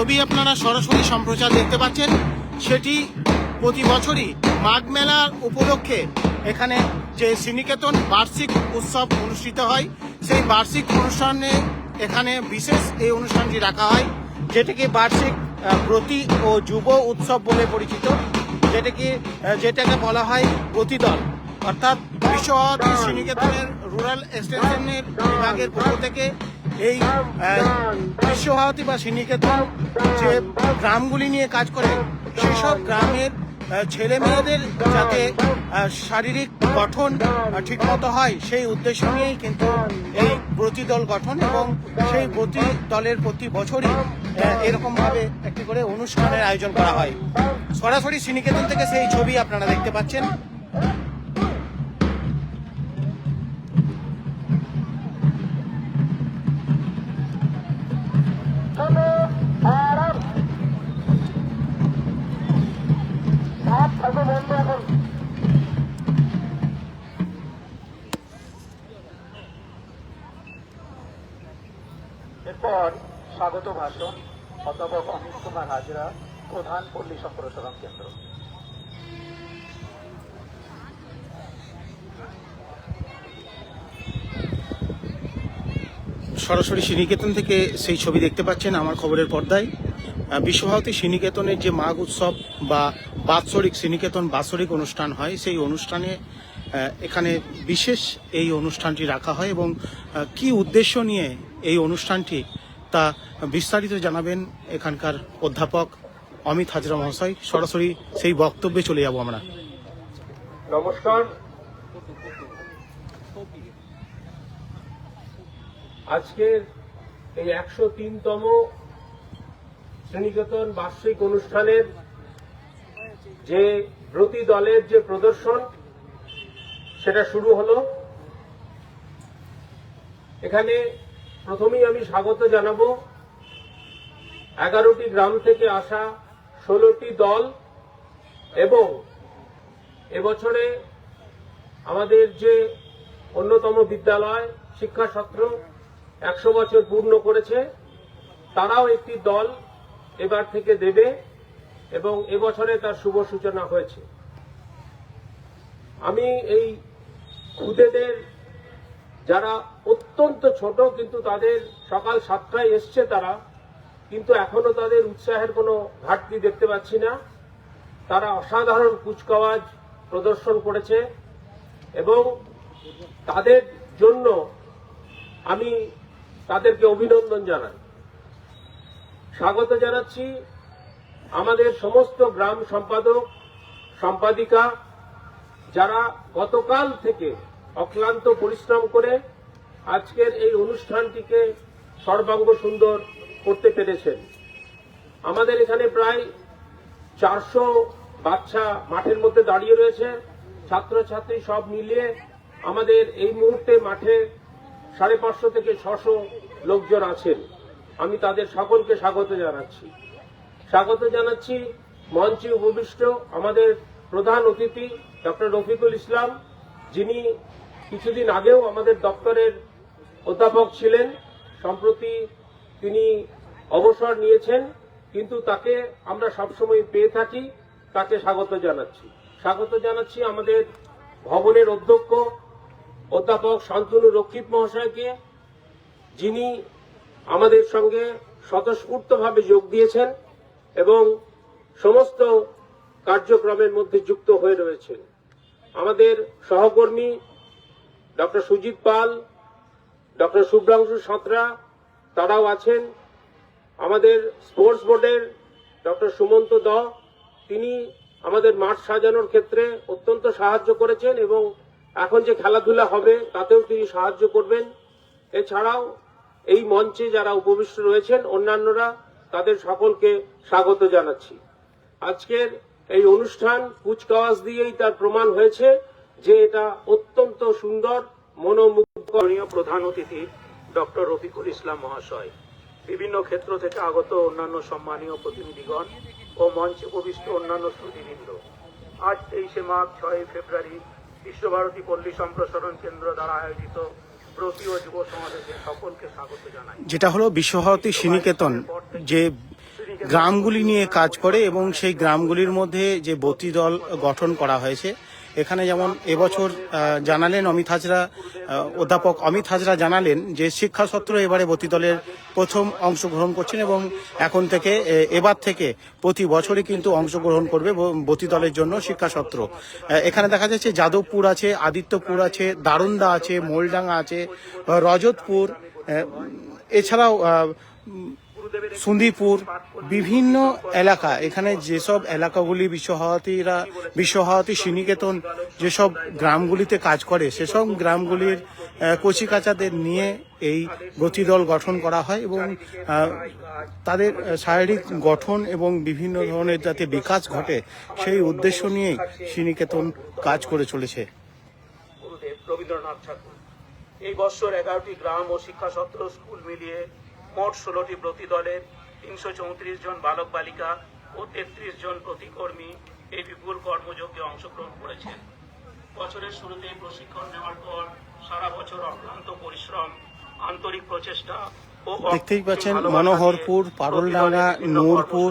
ছবি আপনারা সরাসরি সম্প্রচার দেখতে পাচ্ছেন। সেটি প্রতি বছরই মাঘ মেলার উপলক্ষে এখানে যে শ্রীনিকেতন বার্ষিক উৎসব অনুষ্ঠিত হয়, সেই বার্ষিক অনুষ্ঠানে এখানে বিশেষ এই অনুষ্ঠানটি রাখা হয়, যেটিকে বার্ষিক ব্রতী ও যুব উৎসব বলে পরিচিত, যেটাকে যেটাকে বলা হয় প্রতিদল অর্থাৎ বিশ্বভারতী শ্রীনিকেতনের রুরাল এক্সটেনশনের বিভাগের পক্ষ থেকে এই বিশ্বভারতী বা শ্রীনিকেতন যে গ্রামগুলি নিয়ে কাজ করে, সেসব গ্রামের ছেলে মেয়েদের যাতে শারীরিক গঠন ঠিকমতো হয়, সেই উদ্দেশ্য নিয়েই কিন্তু এই প্রতিদল গঠন এবং সেই প্রতি দলের প্রতি বছরই এরকমভাবে একটি করে অনুষ্ঠানের আয়োজন করা হয়। সরাসরি শ্রীনিকেতন থেকে সেই ছবি আপনারা দেখতে পাচ্ছেন। অমিত কুমার হাজরা প্রধান পল্লী সম্প্রসারণ কেন্দ্র। সরাসরি শ্রীনিকেতন থেকে সেই ছবি দেখতে পাচ্ছেন আমার খবরের পর্দায়। বিশ্বভারতী শ্রীনিকেতনের যে মাঘ উৎসব বা বাৎসরিক শ্রীনিকেতন বাৎসরিক অনুষ্ঠান হয়, সেই অনুষ্ঠানে এখানে বিশেষ এই অনুষ্ঠানটি রাখা হয় এবং কি উদ্দেশ্য নিয়ে এই অনুষ্ঠানটি তা বিস্তারিত জানাবেন এখানকার অধ্যাপক অমিত হাজরা মহাশয়। সরাসরি সেই বক্তব্যে চলে যাব আমরা। নমস্কার। আজকের এই একশো তিনতম শ্রেণীকেতন বার্ষিক অনুষ্ঠানের যে ব্রতী দলের যে প্রদর্শন, সেটা শুরু হলো। এখানে প্রথমেই আমি স্বাগত জানাব। এগারোটি গ্রাম থেকে আসা ষোলোটি দল এবং এবছরে আমাদের যে অন্যতম বিদ্যালয় শিক্ষা সত্র একশো বছর পূর্ণ করেছে, তারাও একটি দল এবার থেকে দেবে এবং এবছরে তার শুভ সূচনা হয়েছে। আমি এই খুদেদের, যারা অত্যন্ত ছোট কিন্তু তাদের সকাল সাতটায় এসছে তারা কিন্তু এখনও তাদের উৎসাহের কোনো ঘাটতি দেখতে পাচ্ছি না। তারা অসাধারণ কুচকাওয়াজ প্রদর্শন করেছে এবং তাদের জন্য আমি তাদেরকে অভিনন্দন জানাই। স্বাগত জানাচ্ছি আমাদের সমস্ত গ্রাম সম্পাদক, সম্পাদিকা, যারা গতকাল থেকে অক্লান্ত পরিশ্রম করে আজকের এই অনুষ্ঠানটিকে সর্বাঙ্গ সুন্দর করতে পেরেছেন। আমাদের এখানে প্রায় চারশো বাচ্চা মাঠের মধ্যে দাঁড়িয়ে রয়েছে। ছাত্রছাত্রী সব মিলিয়ে আমাদের এই মুহূর্তে মাঠে সাড়ে পাঁচশো থেকে ছশো লোকজন আছেন। আমি তাদের সকলকে স্বাগত জানাচ্ছি। স্বাগত জানাচ্ছি মঞ্চে উপবিষ্ট আমাদের প্রধান অতিথি ডক্টর রফিকুল ইসলাম, যিনি কিছুদিন আগেও আমাদের দপ্তরের অধ্যাপক ছিলেন। সম্প্রতি তিনি অবসর নিয়েছেন, কিন্তু তাকে আমরা সবসময় পেয়ে থাকি, তাকে স্বাগত জানাচ্ছি। স্বাগত জানাচ্ছি আমাদের ভবনের অধ্যক্ষ, অধ্যাপক শান্তনু রক্ষিত মহাশয়কে, যিনি আমাদের সঙ্গে স্বতঃস্ফূর্তভাবে যোগ দিয়েছেন এবং সমস্ত কার্যক্রমের মধ্যে যুক্ত হয়ে রয়েছেন। আমাদের সহকর্মী ডক্টর সুজিত পাল, ডক্টর শুভ্রাংশু সাঁতরা, তারাও আছেন। আমাদের স্পোর্টস বোর্ডের ডক্টর সুমন্ত দ, তিনি আমাদের মাঠ সাজানোর ক্ষেত্রে অত্যন্ত সাহায্য করেছেন এবং এখন যে খেলাধুলা হবে, তাতেও তিনি সাহায্য করবেন। এছাড়াও এই মঞ্চে যারা উপবিষ্ট রয়েছেন, অন্যান্যরা, তাদের সকলকে স্বাগত জানাচ্ছি। আজকের এই অনুষ্ঠান কুচকাওয়াজ দিয়েই তার প্রমাণ হয়েছে যে এটা অত্যন্ত সুন্দর, মনোমুগ্ধকরণীয় প্রধান অতিথি ডক্টর রফিকুল ইসলাম মহাশয়। বিভিন্ন ক্ষেত্র থেকে আগত অন্যান্য সম্মানীয় প্রতিনিধিগণ ও মঞ্চে উপবিষ্ট অন্যান্য শ্রুতিবৃন্দ। আজ তেইশে মার্চ ছয় ফেব্রুয়ারি বিশ্বভারতী পল্লী সম্প্রসারণ কেন্দ্র দ্বারা আয়োজিত প্রতি ও যুব সকলকে যেটা হলো বিশ্বভারতী শ্রীনিকেতন, যে গ্রামগুলি নিয়ে কাজ করে এবং সেই গ্রামগুলির মধ্যে যে বতি দল গঠন করা হয়েছে এখানে যেমন এবছর জানালেন অমিত হাজরা অধ্যাপক অমিত হাজরা জানালেন যে শিক্ষা সত্র এবারে বতি দলের প্রথম অংশগ্রহণ করছেন এবং এখন থেকে এবার থেকে প্রতি বছরই কিন্তু অংশগ্রহণ করবে বতি দলের জন্য শিক্ষা সত্র এখানে দেখা যাচ্ছে যাদবপুর আছে, আদিত্যপুর আছে দারুন্দা আছে, মোলডাঙ্গা আছে রজতপুর এছাড়াও সুন্দীপুর, বিভিন্ন এলাকা। এখানে যেসব এলাকাগুলি বিশ্বভারতীরা, বিশ্বভারতী শ্রীনিকেতন যেসব গ্রামগুলিতে কাজ করে, সেসব গ্রামগুলির কচিকাচাদের নিয়ে এই গতিদল গঠন করা হয় এবং তাদের শারীরিক গঠন এবং বিভিন্ন ধরনের যাতে বিকাশ ঘটে, সেই উদ্দেশ্য নিয়েই শ্রীনিকেতন কাজ করে চলেছে। রবীন্দ্রনাথ ঠাকুর। এই বছর এগারোটি গ্রাম ও শিক্ষা সত্র স্কুল মিলিয়ে মোট ষোলোটি প্রতি দলের তিনশো চৌত্রিশ জন বালক বালিকা ও তেত্রিশ জন প্রতিকর্মী এই বিপুল কর্মযজ্ঞে অংশগ্রহণ করেছেন বছরের শুরুতেই প্রশিক্ষণ নেওয়ার পর সারা বছর অক্লান্ত পরিশ্রম আন্তরিক প্রচেষ্টা ও দেখতেই পাচ্ছেন মনোহরপুর, পারুলডাঙ্গা, নূরপুর,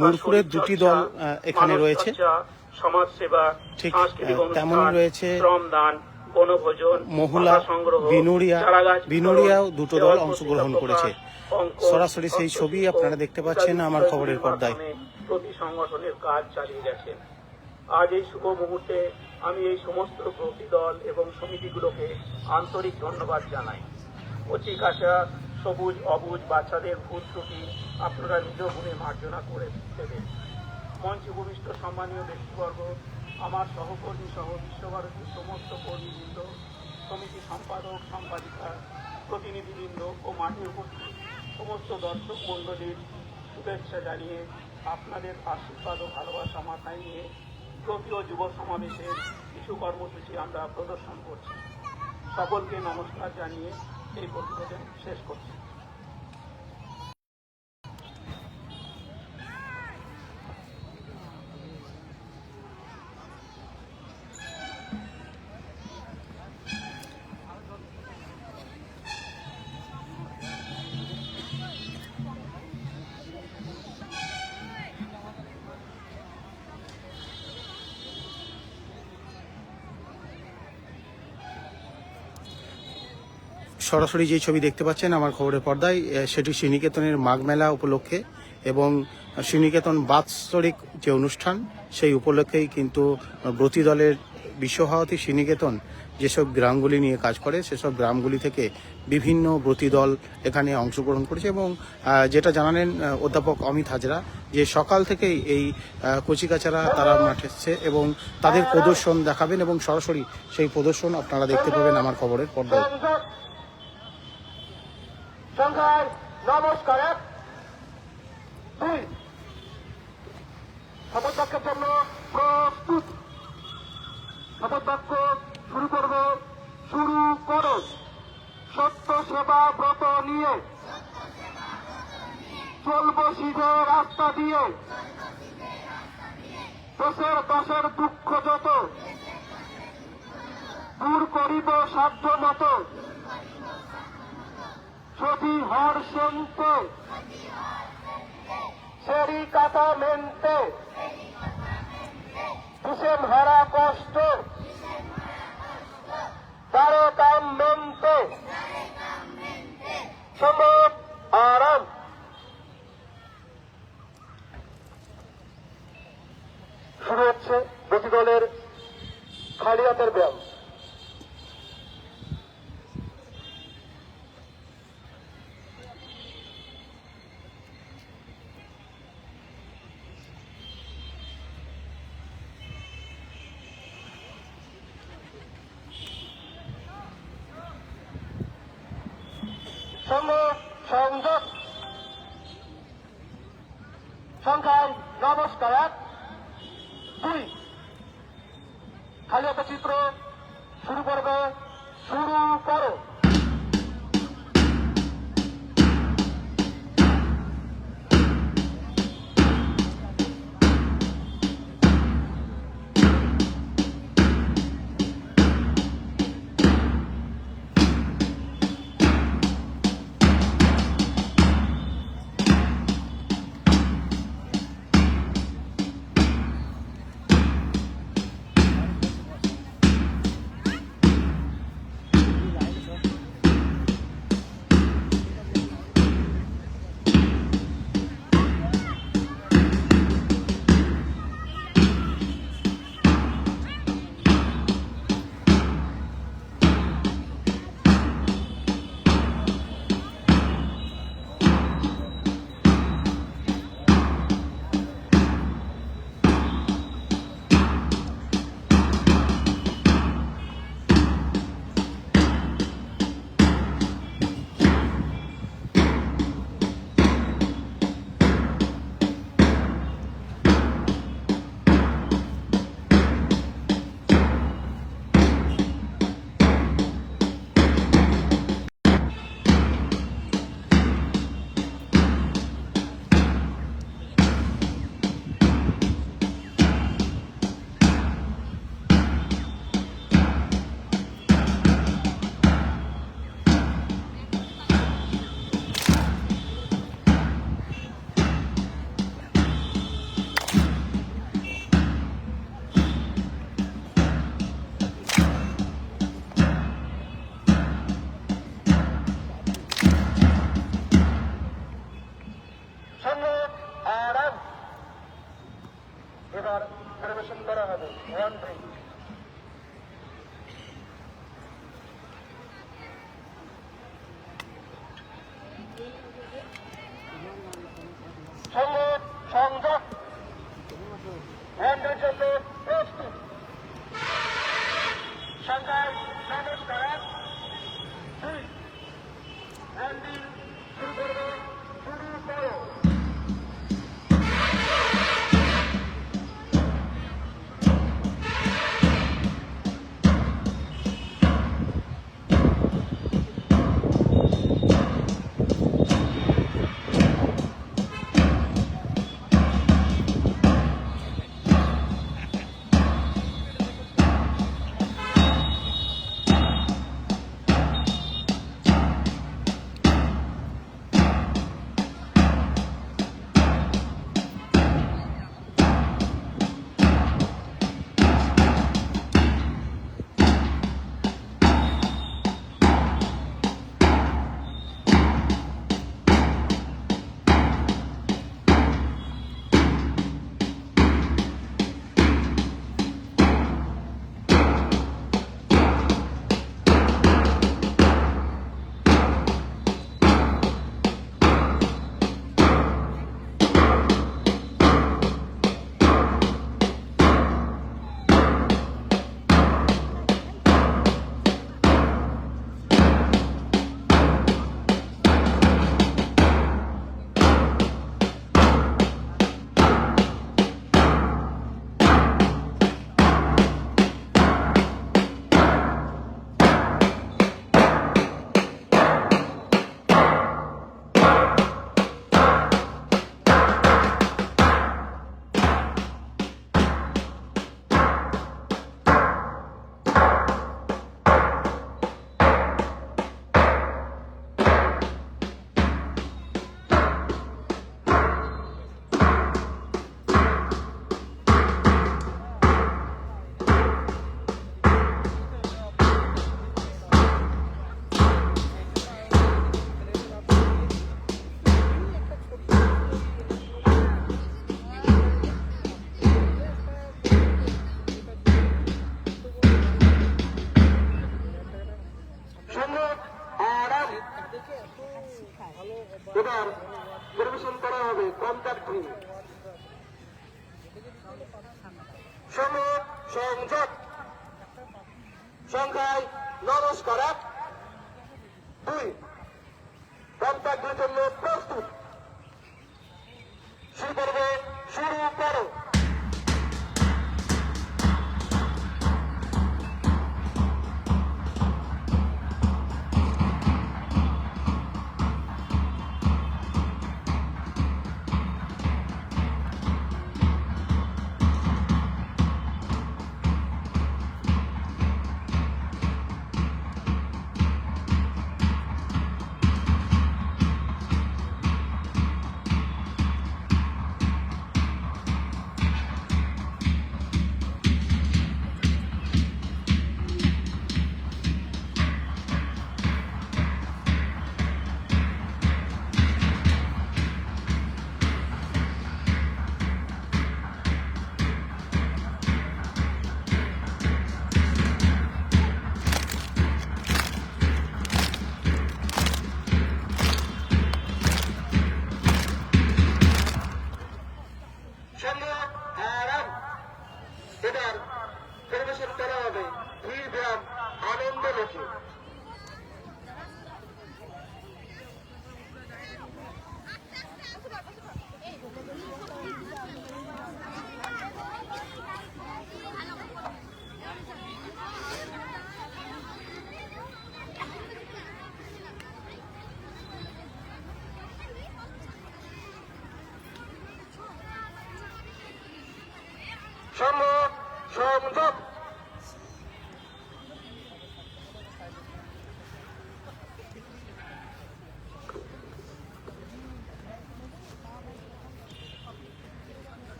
নূরপুরের দুটি দল, এখানে রয়েছে। মানবচর্চা, সমাজসেবা ঠিক, অনুষ্ঠান রয়েছে শ্রমদান বনভোজন মহুলা, বিনুরিয়া, বিনুরিয়াও দুটো দল অংশগ্রহণ করেছে। সরাসরি সেই ছবি আপনারা দেখতে পাচ্ছেন আমার খবরের পর্দায়। প্রতি সংগঠনের কাজ চালিয়ে গেছেন আজ এই শুভ মুহূর্তে আমি এই সমস্ত প্রতি দল এবং সমিতিগুলোকে আন্তরিক ধন্যবাদ জানাই কচি কাঁচা সবুজ অবুজ বাচ্চাদের ভুল ত্রুটি আপনারা নিজ গুণে মার্জনা করে দেবেন মঞ্চে ভূমিষ্ঠ সম্মানীয় ব্যক্তিবর্গ আমার সহকর্মী সহ বিশ্বভারতীর সমস্ত কর্মীবৃন্দ, সমিতি সম্পাদক সম্পাদিকা প্রতিনিধিবৃন্দ ও মাঠে উপস্থিত সমস্ত দর্শক মণ্ডলীর শুভেচ্ছা জানিয়ে আপনাদের আশীর্বাদ ও ভালোবাসা মাথায় নিয়ে তৃতীয় যুব সমাবেশের কিছু কর্মসূচি আমরা প্রদর্শন করছি। সকলকে নমস্কার জানিয়ে এই প্রতিবেদন শেষ করছি। সরাসরি যে ছবি দেখতে পাচ্ছেন আমার খবরের পর্দায় সেটি শ্রীনিকেতনের মাঘ মেলা উপলক্ষে এবং শ্রীনিকেতন বাৎসরিক যে অনুষ্ঠান, সেই উপলক্ষেই কিন্তু ব্রতী দলের বিশ্বভারতী শ্রীনিকেতন যেসব গ্রামগুলি নিয়ে কাজ করে, সেসব গ্রামগুলি থেকে বিভিন্ন ব্রতী দল এখানে অংশগ্রহণ করেছে এবং যেটা জানালেন অধ্যাপক অমিত হাজরা যে সকাল থেকেই এই কচিকাচারা তারা মাঠে এসছে এবং তাদের প্রদর্শন দেখাবেন এবং সরাসরি সেই প্রদর্শন আপনারা দেখতে পাবেন আমার খবরের পর্দায়। সংখ্যায় নমস্কার, এক, দুই। শপথবাক্যের জন্য প্রস্তুত। শপথবাক্য শুরু করবে। শুরু করো। সত্য সেবা ব্রত নিয়ে। চলবো সিধে রাস্তা দিয়ে। দেশের দশের দুঃখ যত। দূর করিব সাধ্য মতো। যদি হর্ষন্তে সেরিকাতামেন্তে তুষেম হারা কষ্ট তারকামেন্তে সমত আরাম শুরু হচ্ছে প্রতি দলের খালি ব্যায়াম। Thank you.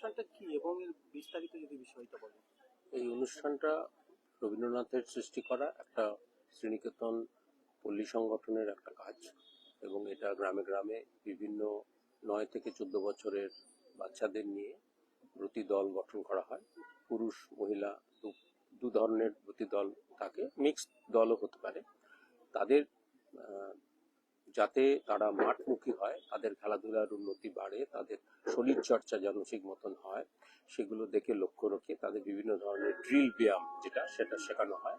অনুষ্ঠানটা কি এবং এর বিস্তারিত যদি বিষয়টা বলেন। এই অনুষ্ঠানটা রবীন্দ্রনাথের সৃষ্টি করা একটা শ্রীনিকেতন পল্লী সংগঠনের একটা কাজ এবং এটা গ্রামে গ্রামে বিভিন্ন নয় থেকে চোদ্দ বছরের বাচ্চাদের নিয়ে প্রতি দল গঠন করা হয়। পুরুষ, মহিলা, দু ধরনের প্রতি দল থাকে। মিক্সড দলও হতে পারে। তাদের যাতে তারা মাঠমুখী হয়, তাদের খেলাধুলার উন্নতি বাড়ে, তাদের শরীর চর্চা যেন ঠিক মতন হয়, সেগুলো দেখে লক্ষ্য রেখে তাদের বিভিন্ন ধরনের ড্রিল ব্যায়াম যেটা সেটা শেখানো হয়।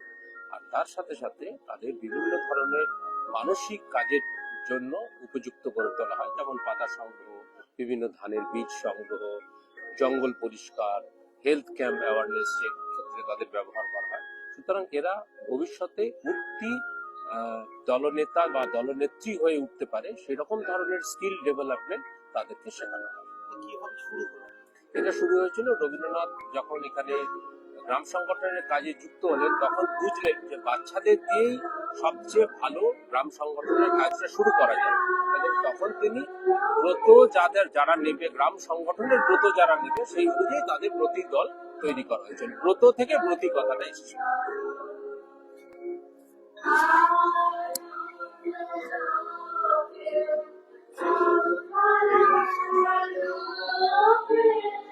আর তার সাথে সাথে তাদের বিভিন্ন ধরনের মানসিক কাজের জন্য উপযুক্ত করে তোলা হয়, যেমন পাতা সংগ্রহ, বিভিন্ন ধানের বীজ সংগ্রহ, জঙ্গল পরিষ্কার হেলথ ক্যাম্প অ্যাওয়ারনেস ক্ষেত্রে তাদের ব্যবহার করা হয়। সুতরাং এরা ভবিষ্যতে উঠতি দলনেতা বা দলনেত্রী হয়ে উঠতে পারে সেরকম ধরনের স্কিল ডেভেলপমেন্ট তাদেরকে শেখানো হয়। শুরু এটা শুরু হয়েছিল রবীন্দ্রনাথ যখন এখানে গ্রাম সংগঠনের কাজে যুক্ত হলেন তখন বুঝলেন যে বাচ্চাদের দিয়েই সবচেয়ে ভালো গ্রাম সংগঠনের কাজটা শুরু করা যায়। এবং তখন তিনি ব্রত যাদের যারা নেবে গ্রাম সংগঠনের ব্রত যারা নেবে সেই অনুযায়ী তাদের প্রতি দল তৈরি করা হয়েছিল। ব্রত থেকে ব্রতি কথাটা এসেছে Thank you.